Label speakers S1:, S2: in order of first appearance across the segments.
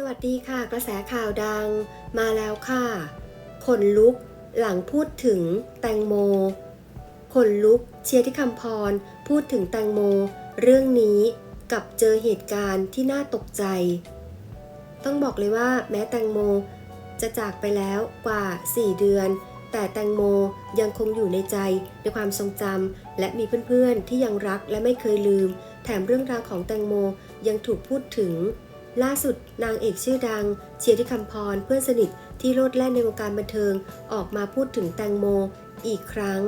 S1: สวัสดีค่ะ กระแสข่าวดังมาแล้วค่ะ ขนลุกหลังพูดถึงแตงโม ขนลุกเชียร์ที่คำพร พูดถึงแตงโม เรื่องนี้กับเจอเหตุการณ์ที่น่าตกใจ ต้องบอกเลยว่าแม้แตงโมจะจากไปแล้วกว่า 4 เดือน แต่แตงโมยังคงอยู่ในใจในความทรงจำและมีเพื่อนๆที่ยังรักและไม่เคยลืม แถมเรื่องราวของแตงโมยังถูกพูดถึง ล่าสุดนางเอกชื่อดัง เชียร์ที่คำพรเพื่อนสนิทที่โลดแล่นในวงการบันเทิงออกมาพูดถึงแตงโมอีกครั้ง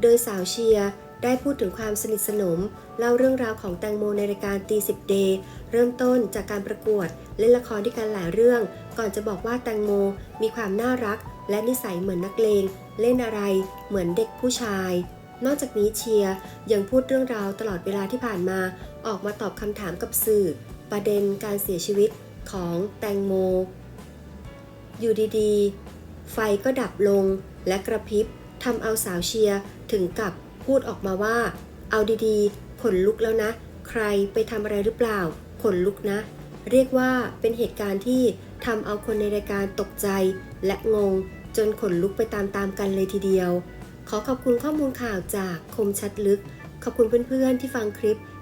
S1: โดยสาวเชียร์ได้พูดถึงความสนิทสนม เล่าเรื่องราวของแตงโมในรายการตีสิบเดย์เริ่มต้นจากการประกวดเล่นละครด้วยกันหลายเรื่อง ก่อนจะบอกว่าแตงโมมีความน่ารัก และนิสัยเหมือนนักเลง เล่นอะไรเหมือนเด็กผู้ชาย นอกจากนี้เชียร์ยังพูดเรื่องราวตลอดเวลาที่ผ่านมา ออกมาตอบคำถามกับสื่อ ประเด็นการเสียชีวิตของแตงโม อยู่ดีๆ ไฟก็ดับลงและกระพริบทำเอาสาวเชียร์ถึงกับพูดออกมาว่า เอาดีๆ ขนลุกแล้วนะ ใครไปทำอะไรหรือเปล่า ขนลุกนะ เรียกว่าเป็นเหตุการณ์ที่ทำเอาคนในรายการตกใจและงง จนขนลุกไปตามๆกันเลยทีเดียว ขอขอบคุณข้อมูลข่าวจากคมชัดลึก ขอบคุณเพื่อนๆที่ฟังคลิป